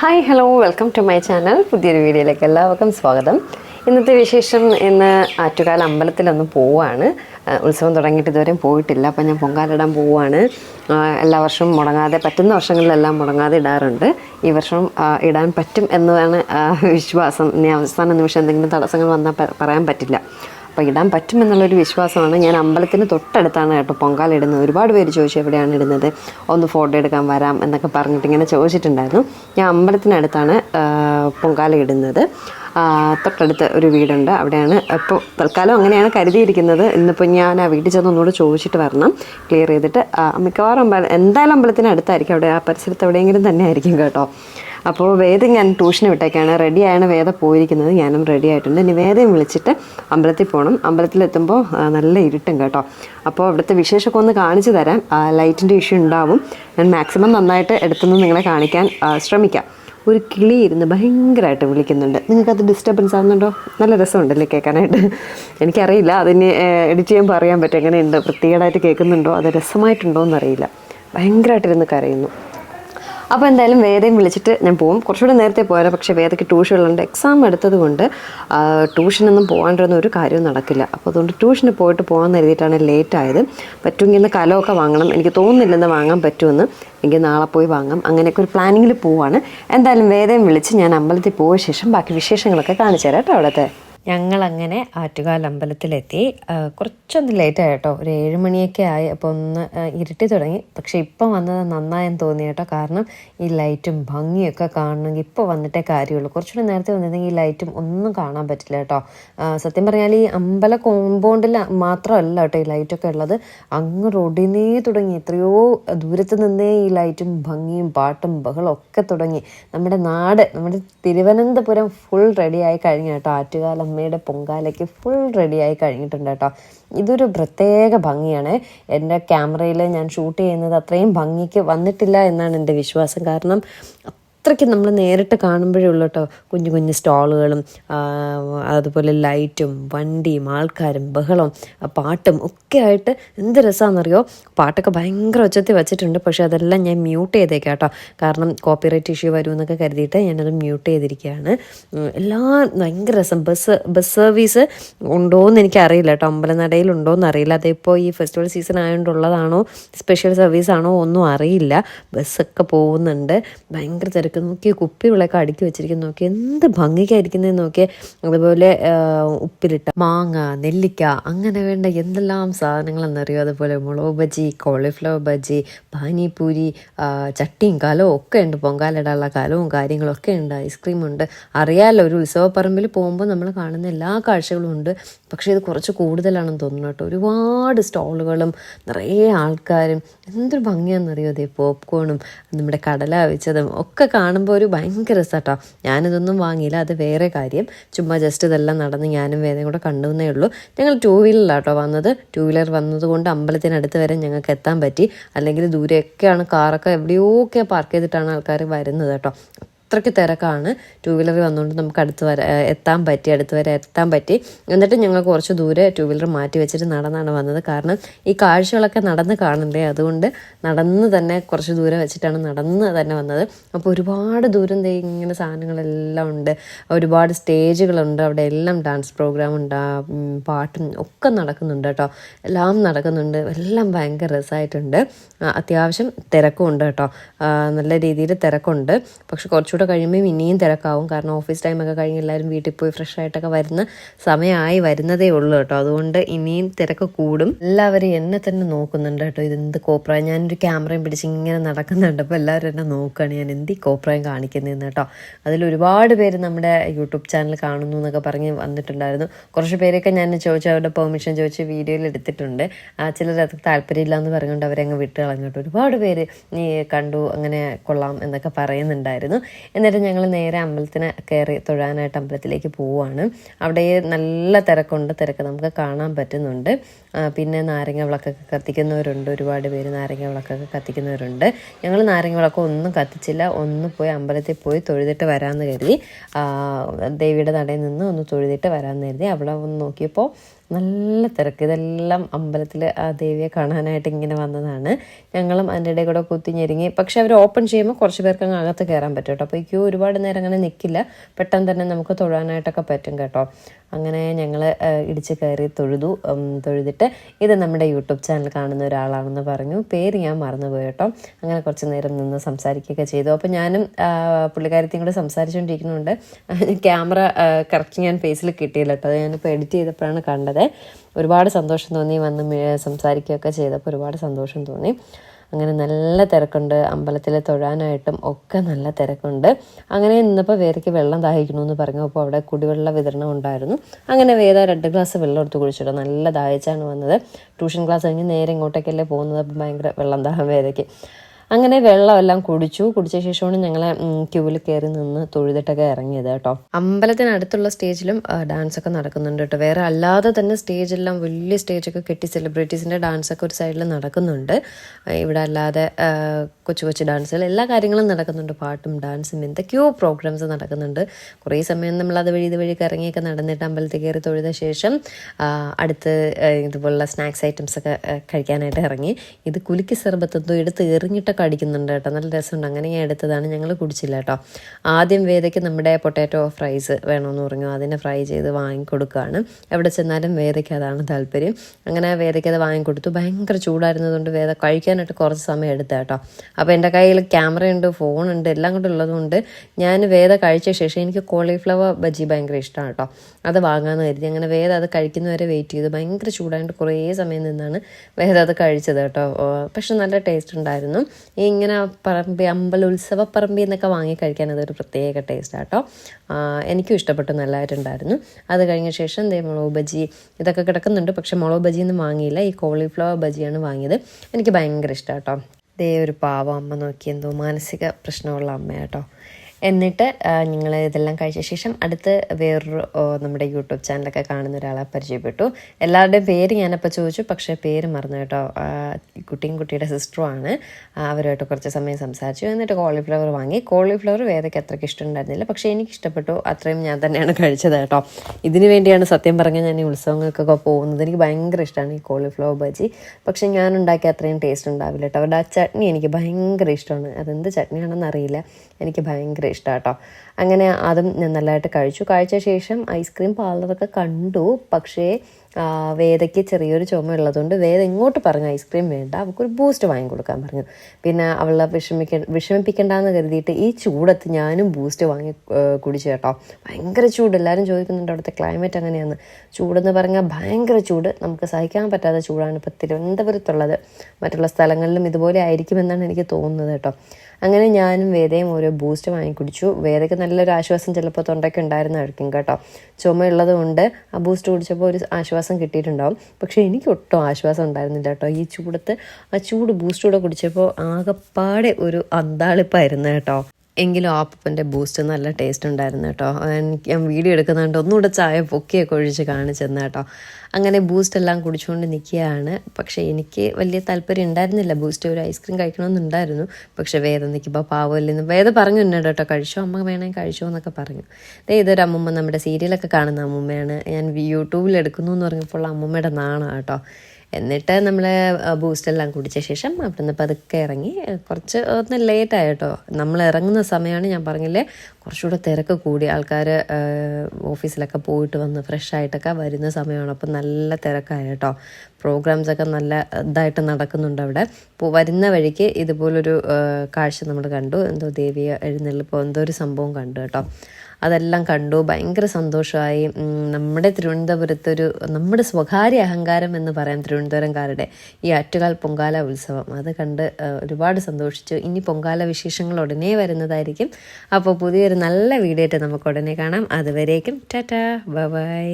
Hi hello welcome to my channel പുതിയൊരു വീഡിയോയിലേക്ക് എല്ലാവർക്കും സ്വാഗതം. ഇന്നത്തെ വിശേഷം ഇന്ന് ആറ്റുകാല അമ്പലത്തിലൊന്ന് ആ, ഉത്സവം തുടങ്ങിയിട്ട് ഇതുവരെയും പോയിട്ടില്ല. അപ്പം ഞാൻ പൊങ്കാലിടാൻ പോവുകയാണ് എല്ലാ വർഷവും മുടങ്ങാതെ പറ്റുന്ന വർഷങ്ങളിലെല്ലാം മുടങ്ങാതെ ഇടാറുണ്ട്. ഈ വർഷം ഇടാൻ പറ്റും എന്നതാണ് വിശ്വാസം. ഇനി അവസാന നിമിഷം എന്തെങ്കിലും തടസ്സങ്ങൾ വന്നാൽ പറയാൻ പറ്റില്ല. അപ്പോൾ ഇടാൻ പറ്റുമെന്നുള്ളൊരു വിശ്വാസമാണ്. ഞാൻ അമ്പലത്തിന് തൊട്ടടുത്താണ് കേട്ടോ പൊങ്കാല ഇടുന്നത്. ഒരുപാട് പേര് ചോദിച്ചു എവിടെയാണ് ഇടുന്നത്? ഒന്ന് ഫോട്ടോ എടുക്കാൻ വരാം എന്നൊക്കെ പറഞ്ഞിട്ട് ഇങ്ങനെ ചോദിച്ചിട്ടുണ്ടായിരുന്നു. ഞാൻ അമ്പലത്തിനടുത്താണ് പൊങ്കാല ഇടുന്നത്. തൊട്ടടുത്ത് ഒരു വീടുണ്ട്. അവിടെയാണ് ഇപ്പോൾ തൽക്കാലം അങ്ങനെയാണ് കരുതിയിരിക്കുന്നത്. ഇന്നിപ്പോൾ ഞാൻ ആ വീട്ടിൽ ചെന്ന് ഒന്നുകൂടെ ചോദിച്ചിട്ട് വരണം. ക്ലിയർ ചെയ്തിട്ട് മിക്കവാറും അമ്പലം എന്തായാലും അമ്പലത്തിന് അടുത്തായിരിക്കും അവിടെ ആ പരിസരത്ത് എവിടെയെങ്കിലും തന്നെ ആയിരിക്കും കേട്ടോ. അപ്പോൾ വേദം ഞാൻ ട്യൂഷന് വിട്ടേക്കാണ്. റെഡിയാണ് വേദ പോയിരിക്കുന്നത്. ഞാനും റെഡി ആയിട്ടുണ്ട്. ഇനി വേദം വിളിച്ചിട്ട് അമ്പലത്തിൽ പോകണം അമ്പലത്തിലെത്തുമ്പോൾ നല്ല ഇരുട്ടും കേട്ടോ. അപ്പോൾ അവിടുത്തെ വിശേഷമൊക്കെ ഒന്ന് കാണിച്ചു തരാം ലൈറ്റിന്റെ ഇഷ്യൂ ഉണ്ടാവും. ഞാൻ മാക്സിമം നന്നായിട്ട് എടുത്തുനിന്ന് നിങ്ങളെ കാണിക്കാൻ ശ്രമിക്കാം. ഒരു കിളി ഇരുന്ന് ഭയങ്കരമായിട്ട് വിളിക്കുന്നുണ്ട്. നിങ്ങൾക്കത് ഡിസ്റ്റർബൻസ് ആവുന്നുണ്ടോ? നല്ല രസമുണ്ടല്ലേ കേൾക്കാനായിട്ട്? എനിക്കറിയില്ല. അതിന് എഡിറ്റ് ചെയ്യുമ്പോൾ അറിയാൻ പറ്റും എങ്ങനെയുണ്ട്. വൃത്തികേടായിട്ട് കേൾക്കുന്നുണ്ടോ? അത് രസമായിട്ടുണ്ടോ എന്നറിയില്ല ഭയങ്കരമായിട്ടിരുന്ന് കരയുന്നു. അപ്പോൾ എന്തായാലും വേദയും വിളിച്ചിട്ട് ഞാൻ പോകും കുറച്ചുകൂടെ നേരത്തെ പോയാലോ പക്ഷേ വേദയ്ക്ക് ട്യൂഷനുകളുണ്ട് എക്സാം എടുത്തത് കൊണ്ട് ട്യൂഷനൊന്നും പോകാണ്ടിരുന്ന ഒരു കാര്യവും നടക്കില്ല. അപ്പോൾ അതുകൊണ്ട് ട്യൂഷന് പോയിട്ട് പോകാൻ കരുതിയിട്ടാണ് ലേറ്റ് ആയത് പറ്റുമെങ്കിൽ ഇന്ന് കലമൊക്കെ വാങ്ങണം. എനിക്ക് തോന്നുന്നില്ലെന്ന് വാങ്ങാൻ പറ്റുമെന്ന്. എനിക്ക് നാളെ പോയി വാങ്ങാം. അങ്ങനെയൊക്കെ ഒരു പ്ലാനിങ്ങിൽ പോവാണ്. എന്തായാലും വേദയും വിളിച്ച് ഞാൻ അമ്പലത്തിൽ പോയ ശേഷം ബാക്കി വിശേഷങ്ങളൊക്കെ കാണിച്ചു തരാം കേട്ടോ അവിടുത്തെ. ഞങ്ങളങ്ങനെ ആറ്റുകാൽ അമ്പലത്തിലെത്തി. കുറച്ചൊന്ന് ലേറ്റായി കേട്ടോ. ഒരു ഏഴ് മണിയൊക്കെ ആയി. അപ്പോൾ ഒന്ന് ഇരുട്ടി തുടങ്ങി. പക്ഷേ ഇപ്പം വന്നത് നന്നായെന്ന് തോന്നി കേട്ടോ. കാരണം ഈ ലൈറ്റും ഭംഗിയൊക്കെ കാണണമെങ്കിൽ ഇപ്പോൾ വന്നിട്ടേ കാര്യമുള്ളൂ. കുറച്ചുകൂടി നേരത്തെ വന്നിരുന്നെങ്കിൽ ഈ ലൈറ്റും ഒന്നും കാണാൻ പറ്റില്ല കേട്ടോ. സത്യം പറഞ്ഞാൽ ഈ അമ്പല കോമ്പൗണ്ടിൽ മാത്രമല്ല കേട്ടോ ഈ ലൈറ്റൊക്കെ ഉള്ളത്. അങ്ങ് റോഡിനേ തുടങ്ങി. എത്രയോ ദൂരത്ത് നിന്നേ ഈ ലൈറ്റും ഭംഗിയും പാട്ടും ബഹളം ഒക്കെ തുടങ്ങി. നമ്മുടെ നാട് നമ്മുടെ തിരുവനന്തപുരം ഫുൾ റെഡിയായി കഴിഞ്ഞു കേട്ടോ ആറ്റുകാൽ അമ്മയുടെ പൊങ്കാലയ്ക്ക് ഫുൾ റെഡിയായി കഴിഞ്ഞിട്ടുണ്ട് കേട്ടോ. ഇതൊരു പ്രത്യേക ഭംഗിയാണ്. എന്റെ ക്യാമറയിൽ ഞാൻ ഷൂട്ട് ചെയ്യുന്നത് അത്രയും ഭംഗിക്ക് വന്നിട്ടില്ല എന്നാണ് എന്റെ വിശ്വാസം. കാരണം അത്രയ്ക്ക് നമ്മൾ നേരിട്ട് കാണുമ്പോഴേ ഉള്ളൂ കേട്ടോ. കുഞ്ഞു കുഞ്ഞു സ്റ്റാളുകളും അതുപോലെ ലൈറ്റും വണ്ടിയും ആൾക്കാരും ബഹളം പാട്ടും ഒക്കെ ആയിട്ട് എന്ത് രസമാണെന്നറിയോ പാട്ടൊക്കെ ഭയങ്കര ഒച്ചത്തിൽ വെച്ചിട്ടുണ്ട്. പക്ഷെ അതെല്ലാം ഞാൻ മ്യൂട്ട് ചെയ്തേക്കാം കേട്ടോ. കാരണം കോപ്പിറൈറ്റ് ഇഷ്യൂ വരുമെന്നൊക്കെ കരുതിയിട്ട് ഞാനത് മ്യൂട്ട് ചെയ്തിരിക്കുകയാണ്. എല്ലാ ഭയങ്കര രസം. ബസ് ബസ് സർവീസ് ഉണ്ടോയെന്ന് എനിക്കറിയില്ല കേട്ടോ. അമ്പലനടയിൽ ഉണ്ടോയെന്ന് അറിയില്ല. അതിപ്പോൾ ഈ ഫെസ്റ്റിവൽ സീസൺ ആയതുകൊണ്ടുള്ളതാണോ സ്പെഷ്യൽ സർവീസ് ആണോ ഒന്നും അറിയില്ല. ബസ്സൊക്കെ പോകുന്നുണ്ട്. ഭയങ്കര തിരക്ക്. നോക്കി കുപ്പി കുപ്പികളൊക്കെ അടുക്കി വെച്ചിരിക്കുന്നു. നോക്കി എന്ത് ഭംഗിക്കായിരിക്കുന്നത് നോക്കി അതുപോലെ ഉപ്പിലിട്ട മാങ്ങ നെല്ലിക്ക അങ്ങനെ വേണ്ട എന്തെല്ലാം സാധനങ്ങളെന്നറിയോ? അതുപോലെ മുളക് ബജി കോളിഫ്ലവർ ബജി പാനിപൂരി ചട്ടിയും കലവും ഒക്കെ ഉണ്ട്. പൊങ്കാലിടാനുള്ള കലവും കാര്യങ്ങളൊക്കെ ഉണ്ട്. ഐസ്ക്രീം ഉണ്ട്. അറിയാമല്ലോ ഒരു ഉത്സവപ്പറമ്പിൽ പോകുമ്പോൾ നമ്മൾ കാണുന്ന എല്ലാ കാഴ്ചകളും ഉണ്ട്. പക്ഷേ ഇത് കുറച്ച് കൂടുതലാണെന്ന് തോന്നുന്നു കേട്ടോ. ഒരുപാട് സ്റ്റോളുകളും നിറയെ ആൾക്കാരും. എന്തൊരു ഭംഗിയാണെന്നറിയോ? അതേ പോപ്കോണും നമ്മുടെ കടല വെച്ചതും ഒക്കെ കാണുമ്പോൾ ഒരു ഭയങ്കര രസമാട്ടോ ഞാനിതൊന്നും വാങ്ങിയില്ല അത് വേറെ കാര്യം. ചുമ്മാ ജസ്റ്റ് ഇതെല്ലാം നടന്ന് ഞാനും വേദനയും കൂടെ കണ്ടുവന്നേ ഉള്ളൂ. ഞങ്ങൾ ടൂ വീലറിലാട്ടോ വന്നത്. ടൂ വീലർ വന്നതുകൊണ്ട് അമ്പലത്തിനടുത്ത് വരെ ഞങ്ങൾക്ക് എത്താൻ പറ്റി. അല്ലെങ്കിൽ ദൂരെയൊക്കെയാണ് കാറൊക്കെ എവിടെയൊക്കെ പാർക്ക് ചെയ്തിട്ടാണ് ആൾക്കാർ വരുന്നത് കേട്ടോ അത്രയ്ക്ക് തിരക്കാണ്. ടു വീലർ വന്നുകൊണ്ട് നമുക്ക് അടുത്ത് വരെ എത്താൻ പറ്റി അടുത്ത് വരെ എത്താൻ പറ്റി. എന്നിട്ട് ഞങ്ങൾ കുറച്ച് ദൂരെ ടു വീലർ മാറ്റി വെച്ചിട്ട് നടന്നാണ് വന്നത്. കാരണം ഈ കാഴ്ചകളൊക്കെ നടന്ന് കാണണ്ടേ? അതുകൊണ്ട് നടന്ന് തന്നെ കുറച്ച് ദൂരെ വെച്ചിട്ടാണ് നടന്ന് തന്നെ വന്നത്. അപ്പോൾ ഒരുപാട് ദൂരം ഇങ്ങനെ സാധനങ്ങളെല്ലാം ഉണ്ട്. ഒരുപാട് സ്റ്റേജുകളുണ്ട്. അവിടെ എല്ലാം ഡാൻസ് പ്രോഗ്രാം ഉണ്ട്. പാട്ടും ഒക്കെ നടക്കുന്നുണ്ട് കേട്ടോ. എല്ലാം നടക്കുന്നുണ്ട്. എല്ലാം ഭയങ്കര രസമായിട്ടുണ്ട് അത്യാവശ്യം തിരക്കും ഉണ്ട് കേട്ടോ. നല്ല രീതിയിൽ തിരക്കുണ്ട്. പക്ഷെ കുറച്ചുകൂടെ കഴിയുമ്പോൾ ഇനിയും തിരക്കാവും. കാരണം ഓഫീസ് ടൈമൊക്കെ കഴിഞ്ഞ് എല്ലാവരും വീട്ടിൽ പോയി ഫ്രഷ് ആയിട്ടൊക്കെ വരുന്ന സമയമായി വരുന്നതേ ഉള്ളൂ കേട്ടോ. അതുകൊണ്ട് ഇനിയും തിരക്ക് കൂടും. എല്ലാവരും എന്നെ തന്നെ നോക്കുന്നുണ്ട് കേട്ടോ. ഇതെന്ത് കോപ്രായം? ഞാനൊരു ക്യാമറയും പിടിച്ച് ഇങ്ങനെ നടക്കുന്നുണ്ട്. അപ്പോൾ എല്ലാവരും എന്നെ നോക്കുകയാണ് ഞാൻ എന്ത് ഈ കോപ്രായം കാണിക്കുന്നതെന്ന് കേട്ടോ. അതിൽ ഒരുപാട് പേര് നമ്മുടെ യൂട്യൂബ് ചാനൽ കാണുന്നു എന്നൊക്കെ പറഞ്ഞ് വന്നിട്ടുണ്ടായിരുന്നു. കുറച്ച് പേരൊക്കെ ഞാൻ ചോദിച്ചു അവരുടെ പെർമിഷൻ ചോദിച്ച് വീഡിയോയിൽ എടുത്തിട്ടുണ്ട്. ആ, ചിലർ അത് താല്പര്യമില്ല എന്ന് പറഞ്ഞുകൊണ്ട് അവരെ അങ്ങ് വിട്ട് കളഞ്ഞു കേട്ടോ. ഒരുപാട് പേര് നീ കണ്ടു അങ്ങനെ കൊള്ളാം എന്നൊക്കെ പറയുന്നുണ്ടായിരുന്നു. എന്നിട്ട് ഞങ്ങൾ നേരെ അമ്പലത്തിന് കയറി തൊഴാനായിട്ട് അമ്പലത്തിലേക്ക് പോവുകയാണ്. അവിടെ നല്ല തിരക്കുണ്ട്. തിരക്ക് നമുക്ക് കാണാൻ പറ്റുന്നുണ്ട്. പിന്നെ നാരങ്ങ വിളക്കൊക്കെ കത്തിക്കുന്നവരുണ്ട്. ഒരുപാട് പേര് നാരങ്ങ വിളക്കൊക്കെ കത്തിക്കുന്നവരുണ്ട്. ഞങ്ങൾ നാരങ്ങ വിളക്ക് ഒന്നും കത്തിച്ചില്ല. ഒന്ന് പോയി അമ്പലത്തിൽ പോയി തൊഴുതിട്ട് വരാമെന്ന് കരുതി. ദേവിയുടെ നടയിൽ നിന്ന് ഒന്ന് തൊഴുതിട്ട് വരാമെന്ന് കരുതി. അവിടെ ഒന്ന് നോക്കിയപ്പോൾ നല്ല തിരക്ക്. ഇതെല്ലാം അമ്പലത്തിൽ ആ ദേവിയെ കാണാനായിട്ട് ഇങ്ങനെ വന്നതാണ്. ഞങ്ങളും അതിന്റെ ഇടയിൽ കൂടെ കുത്തിഞ്ഞെരുങ്ങി. പക്ഷെ അവർ ഓപ്പൺ ചെയ്യുമ്പോൾ കുറച്ച് പേർക്ക് അങ്ങ് അകത്ത് കയറാൻ പറ്റും കേട്ടോ. അപ്പോൾ ഈ ക്യൂ ഒരുപാട് നേരം അങ്ങനെ നിൽക്കില്ല പെട്ടെന്ന് തന്നെ നമുക്ക് തൊഴാനായിട്ടൊക്കെ പറ്റും കേട്ടോ. അങ്ങനെ ഞങ്ങൾ ഇടിച്ച് കയറി തൊഴുതു. തൊഴുതിട്ട് ഇത് നമ്മുടെ യൂട്യൂബ് ചാനൽ കാണുന്ന ഒരാളാണെന്ന് പറഞ്ഞു. പേര് ഞാൻ മറന്നുപോയി കേട്ടോ. അങ്ങനെ കുറച്ച് നേരം നിന്ന് സംസാരിക്കുകയൊക്കെ ചെയ്തു. അപ്പോൾ ഞാനും പുള്ളിക്കാരത്തെയും കൂടെ സംസാരിച്ചുകൊണ്ടിരിക്കുന്നുണ്ട് ക്യാമറ കറക്റ്റ് ഞാൻ ഫേസിൽ കിട്ടിയില്ല കേട്ടോ. ഞാനിപ്പോൾ എഡിറ്റ് ചെയ്തപ്പോഴാണ് കണ്ടത്. ഒരുപാട് സന്തോഷം തോന്നി വന്ന് സംസാരിക്കുകയൊക്കെ ചെയ്തപ്പോൾ ഒരുപാട് സന്തോഷം തോന്നി. അങ്ങനെ നല്ല തിരക്കുണ്ട്. അമ്പലത്തിൽ തൊഴാനായിട്ടും ഒക്കെ നല്ല തിരക്കുണ്ട്. അങ്ങനെ നിന്നപ്പോൾ വേരയ്ക്ക് വെള്ളം ദാഹിക്കണമെന്ന് പറഞ്ഞപ്പോൾ അവിടെ കുടിവെള്ള വിതരണം ഉണ്ടായിരുന്നു. അങ്ങനെ വേദ രണ്ട് ഗ്ലാസ് വെള്ളം എടുത്ത് കുടിച്ചിട്ട്. നല്ല ദാഹിച്ചാണ് വന്നത്. ട്യൂഷൻ ക്ലാസ് കഴിഞ്ഞ് നേരെ ഇങ്ങോട്ടേക്കല്ലേ പോകുന്നത്? ഭയങ്കര വെള്ളം ദാഹം വേദയ്ക്ക്. അങ്ങനെ വെള്ളമെല്ലാം കുടിച്ചു. കുടിച്ച ശേഷമാണ് ഞങ്ങളെ ക്യൂവിൽ കയറി നിന്ന് തൊഴുതിട്ടൊക്കെ ഇറങ്ങിയത് കേട്ടോ. അമ്പലത്തിനടുത്തുള്ള സ്റ്റേജിലും ഡാൻസ് ഒക്കെ നടക്കുന്നുണ്ട് കേട്ടോ. വേറെ അല്ലാതെ തന്നെ സ്റ്റേജെല്ലാം വലിയ സ്റ്റേജൊക്കെ കെട്ടി സെലിബ്രിറ്റീസിന്റെ ഡാൻസ് ഒക്കെ ഒരു സൈഡിൽ നടക്കുന്നുണ്ട്. ഇവിടെ അല്ലാതെ കൊച്ചു കൊച്ചു ഡാൻസുകൾ എല്ലാ കാര്യങ്ങളും നടക്കുന്നുണ്ട്. പാട്ടും ഡാൻസും എന്തൊക്കെയോ പ്രോഗ്രാംസ് നടക്കുന്നുണ്ട്. കുറേ സമയം നമ്മൾ അത് വഴി ഇത് വഴിയൊക്കെ ഇറങ്ങിയൊക്കെ നടന്നിട്ട് അമ്പലത്തിൽ കയറി തൊഴുത ശേഷം അടുത്ത് ഇതുപോലുള്ള സ്നാക്സ് ഐറ്റംസ് ഒക്കെ കഴിക്കാനായിട്ട് ഇറങ്ങി. ഇത് കുലുക്കി സർബത്തെന്തോ എടുത്ത് എറിഞ്ഞിട്ടൊക്കെ അടിക്കുന്നുണ്ട് കേട്ടോ. നല്ല രസമുണ്ട്. അങ്ങനെ ഞാൻ എടുത്തതാണ്. ഞങ്ങൾ കുടിച്ചില്ല കേട്ടോ. ആദ്യം വേദയ്ക്ക് നമ്മുടെ പൊട്ടാറ്റോ ഫ്രൈസ് വേണമെന്ന് പറഞ്ഞു. അതിനെ ഫ്രൈ ചെയ്ത് വാങ്ങിക്കൊടുക്കുകയാണ്. എവിടെ ചെന്നാലും വേദയ്ക്ക് അതാണ് താല്പര്യം. അങ്ങനെ വേദയ്ക്ക് അത് വാങ്ങിക്കൊടുത്തു. ഭയങ്കര ചൂടായിരുന്നതുകൊണ്ട് വേദ കഴിക്കാനായിട്ട് കുറച്ച് സമയം എടുത്ത കേട്ടോ. അപ്പോൾ എന്റെ കയ്യിൽ ക്യാമറയുണ്ട് ഫോണുണ്ട് എല്ലാം കൂടെ ഉള്ളതുകൊണ്ട് ഞാൻ വേദ കഴിച്ച ശേഷം എനിക്ക് കോളിഫ്ലവർ ബജി ഭയങ്കര ഇഷ്ടമാണ് കേട്ടോ. അത് വാങ്ങാമെന്ന് കരുതി. അങ്ങനെ വേദ അത് കഴിക്കുന്നവരെ വെയിറ്റ് ചെയ്തു. ഭയങ്കര ചൂടായിട്ട് കുറേ സമയം നിന്നാണ് വേദ അത് കഴിച്ചത് കേട്ടോ. പക്ഷെ നല്ല ടേസ്റ്റ് ഉണ്ടായിരുന്നു. ഇങ്ങനെ പറമ്പി അമ്പല ഉത്സവ പറമ്പി എന്നൊക്കെ വാങ്ങി കഴിക്കാൻ അതൊരു പ്രത്യേക ടേസ്റ്റ് ആട്ടോ എനിക്കും ഇഷ്ടപ്പെട്ടു നല്ലതായിട്ടുണ്ടായിരുന്നു അത് കഴിഞ്ഞ ശേഷം ദേ മുളക് ബജി ഇതൊക്കെ കിടക്കുന്നുണ്ട്. പക്ഷെ മുളക് ബജി ഒന്നും വാങ്ങിയില്ല. ഈ കോളിഫ്ലവർ ബജിയാണ് വാങ്ങിയത്. എനിക്ക് ഭയങ്കര ഇഷ്ടം കേട്ടോ ദേ ഒരു പാവം അമ്മ നോക്കി എന്തോ മാനസിക പ്രശ്നമുള്ള അമ്മയാട്ടോ എന്നിട്ട് നിങ്ങൾ ഇതെല്ലാം കഴിച്ച ശേഷം അടുത്ത് വേറൊരു നമ്മുടെ യൂട്യൂബ് ചാനലൊക്കെ കാണുന്ന ഒരാളെ പരിചയപ്പെട്ടു. എല്ലാവരുടെയും പേര് ഞാനപ്പോൾ ചോദിച്ചു പക്ഷേ പേര് മറന്നു കേട്ടോ. കുട്ടിയും കുട്ടിയുടെ സിസ്റ്ററുമാണ് അവരുമായിട്ട് കുറച്ച് സമയം സംസാരിച്ചു. എന്നിട്ട് കോളിഫ്ലവർ വാങ്ങി. കോളിഫ്ലവർ വേദയ്ക്ക് അത്രയ്ക്ക് ഇഷ്ടമുണ്ടായിരുന്നില്ല. പക്ഷേ എനിക്ക് ഇഷ്ടപ്പെട്ടു അത്രയും ഞാൻ തന്നെയാണ് കഴിച്ചത് കേട്ടോ. ഇതിന് വേണ്ടിയാണ് സത്യം പറഞ്ഞാൽ ഞാൻ ഈ ഉത്സവങ്ങൾക്കൊക്കെ പോകുന്നത്. എനിക്ക് ഭയങ്കര ഇഷ്ടമാണ് ഈ കോളിഫ്ലവർ ബജി. പക്ഷേ ഞാൻ ഉണ്ടാക്കിയ അത്രയും ടേസ്റ്റ് ഉണ്ടാവില്ല കേട്ടോ. അവരുടെ ആ ചട്നി എനിക്ക് ഭയങ്കര ഇഷ്ടമാണ്. അതെന്ത് ചട്നിയാണെന്ന് അറിയില്ല എനിക്ക് ഭയങ്കര ഇഷ്ടമാണ് കേട്ടോ അങ്ങനെ അതും ഞാൻ നല്ലതായിട്ട് കഴിച്ചു. കഴിച്ച ശേഷം ഐസ്ക്രീം പാർലറൊക്കെ കണ്ടു. പക്ഷേ വേദയ്ക്ക് ചെറിയൊരു ചുമ ഉള്ളതുകൊണ്ട് വേദ ഇങ്ങോട്ട് പറഞ്ഞു ഐസ്ക്രീം വേണ്ട അവൾക്കൊരു ബൂസ്റ്റ് വാങ്ങി കൊടുക്കാൻ പറഞ്ഞു. പിന്നെ അവളെ വിഷമിക്ക വിഷമിപ്പിക്കണ്ടെന്ന് കരുതിയിട്ട് ഈ ചൂടത്ത് ഞാനും ബൂസ്റ്റ് വാങ്ങി കുടിച്ചു കേട്ടോ. ഭയങ്കര ചൂട്. എല്ലാവരും ചോദിക്കുന്നുണ്ട് അവിടുത്തെ ക്ലൈമറ്റ് അങ്ങനെയാണ് ചൂടെന്ന് പറഞ്ഞാൽ ഭയങ്കര ചൂട്. നമുക്ക് സഹിക്കാൻ പറ്റാത്ത ചൂടാണ് ഇപ്പോൾ തിരുവനന്തപുരത്തുള്ളത്. മറ്റുള്ള സ്ഥലങ്ങളിലും ഇതുപോലെ ആയിരിക്കുമെന്നാണ് എനിക്ക് തോന്നുന്നത് കേട്ടോ. അങ്ങനെ ഞാനും വേദയും ഓരോ ബൂസ്റ്റ് വാങ്ങി കുടിച്ചു. വേദയ്ക്ക് നല്ലൊരു ആശ്വാസം ചിലപ്പോൾ തൊണ്ടയ്ക്ക് ഉണ്ടായിരുന്നായിരിക്കും കേട്ടോ. ചുമ ഉള്ളതുകൊണ്ട് ആ ബൂസ്റ്റ് കുടിച്ചപ്പോൾ ഒരു ആശ്വാസം കിട്ടിയിട്ടുണ്ടാവും. പക്ഷേ എനിക്ക് ഒട്ടും ആശ്വാസം ഉണ്ടായിരുന്നില്ല കേട്ടോ. ഈ ചൂടത്ത് ആ ചൂട് ബൂസ്റ്റൂടെ കുടിച്ചപ്പോൾ ആകെപ്പാടെ ഒരു അന്താളിപ്പായിരുന്നു കേട്ടോ. എങ്കിലും ആ അപ്പന്റെ ബൂസ്റ്റ് നല്ല ടേസ്റ്റ് ഉണ്ടായിരുന്നു കേട്ടോ. എനിക്ക് ഞാൻ വീഡിയോ എടുക്കുന്നുണ്ട്. ഒന്നുകൂടെ ചായ പൊക്കിയൊക്കെ ഒഴിച്ച് കാണിച്ചെന്ന് കേട്ടോ. അങ്ങനെ ബൂസ്റ്റ് എല്ലാം കുടിച്ചുകൊണ്ട് നിൽക്കുകയാണ് പക്ഷേ എനിക്ക് വലിയ താല്പര്യം ഉണ്ടായിരുന്നില്ല. ബൂസ്റ്റ് ഒരു ഐസ്ക്രീം കഴിക്കണമെന്നുണ്ടായിരുന്നു. പക്ഷേ വേദം നിൽക്കുമ്പോൾ പാവമില്ലെന്ന് വേദം പറഞ്ഞു എന്നോട് കേട്ടോ. കഴിച്ചോ? അമ്മ വേണമെങ്കിൽ കഴിച്ചോ എന്നൊക്കെ പറഞ്ഞു. ദേ ഇതൊരു അമ്മമ്മ നമ്മുടെ സീരിയലൊക്കെ കാണുന്ന അമ്മൂമ്മയാണ്. ഞാൻ യൂട്യൂബിൽ എടുക്കുന്നു എന്ന് പറഞ്ഞപ്പോൾ അമ്മൂമ്മയുടെ നാണാണ് കേട്ടോ. എന്നിട്ട് നമ്മൾ ബൂസ്റ്റ് എല്ലാം കുടിച്ച ശേഷം അവിടുന്ന് പതുക്കെ ഇറങ്ങി കുറച്ച് ഒന്ന് ലേറ്റ് ആയിട്ടോ നമ്മൾ ഇറങ്ങുന്ന സമയമാണ് ഞാൻ പറഞ്ഞില്ലേ കുറച്ചുകൂടെ തിരക്ക് കൂടി. ആൾക്കാർ ഓഫീസിലൊക്കെ പോയിട്ട് വന്ന് ഫ്രഷ് ആയിട്ടൊക്കെ വരുന്ന സമയമാണ്. അപ്പം നല്ല തിരക്കായിട്ടോ പ്രോഗ്രാംസ് ഒക്കെ നല്ല ഇതായിട്ട് നടക്കുന്നുണ്ട് അവിടെ. അപ്പോൾ വരുന്ന വഴിക്ക് ഇതുപോലൊരു കാഴ്ച നമ്മൾ കണ്ടു. എന്തോ ദേവിയെ എഴുന്നള്ളിപ്പോൾ എന്തോ ഒരു സംഭവം കണ്ടു കേട്ടോ. അതെല്ലാം കണ്ടു. ഭയങ്കര സന്തോഷമായി. നമ്മുടെ തിരുവനന്തപുരത്ത് ഒരു നമ്മുടെ സ്വകാര്യ അഹങ്കാരം എന്ന് പറയാം തിരുവനന്തപുരംകാരുടെ ഈ ആറ്റുകാൽ പൊങ്കാല ഉത്സവം. അത് കണ്ട് ഒരുപാട് സന്തോഷിച്ചു. ഇനി പൊങ്കാല വിശേഷങ്ങൾ ഉടനെ വരുന്നതായിരിക്കും. അപ്പോൾ പുതിയൊരു നല്ല വീഡിയോ ആയിട്ട് നമുക്ക് ഉടനെ കാണാം. അതുവരേക്കും ടാറ്റാ ബൈ.